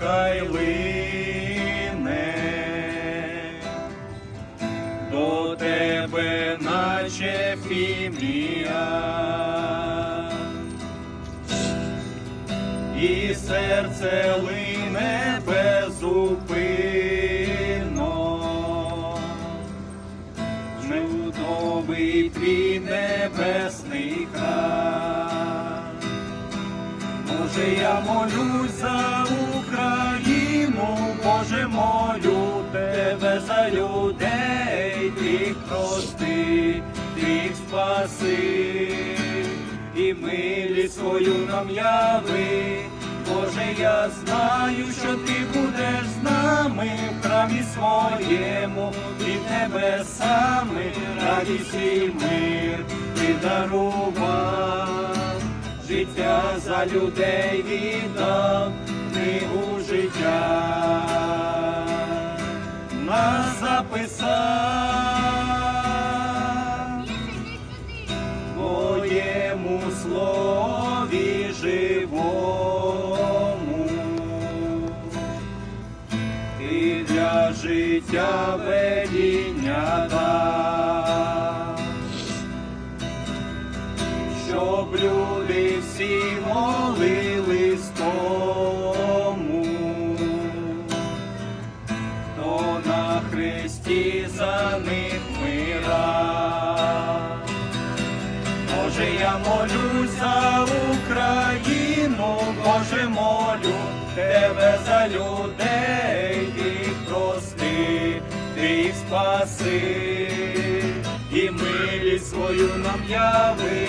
нехай лине. До тебе, наче фімія, і серце лине безупинно, чудовий твій небесний храм. Боже, я молюсь людей, тих прости, тих спаси, і милість свою нам яви. Боже, я знаю, що ти будеш з нами в храмі своєму, від небесами радість і мир ти дарував. Життя за людей віддав нас моєму слові живому. І для життя веління дав на хресті за них мира. Боже, я молюсь за Україну, Боже, молю тебе за людей, ти прости, ти їх спаси, і милість свою нам яви.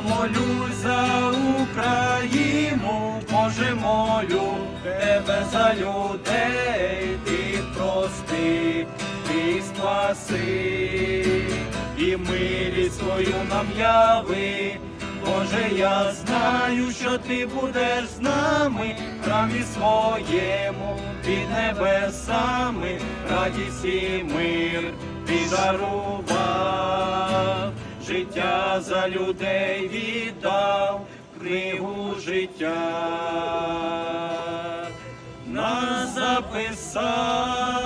Молюсь за Україну, Боже, молю тебе за людей, ти прости, ти спаси, і милість свою нам яви. Боже, я знаю, що ти будеш з нами в храмі своєму, під небесами, радість і мир ти дарував, життя за людей віддав, книгу життя нас записав.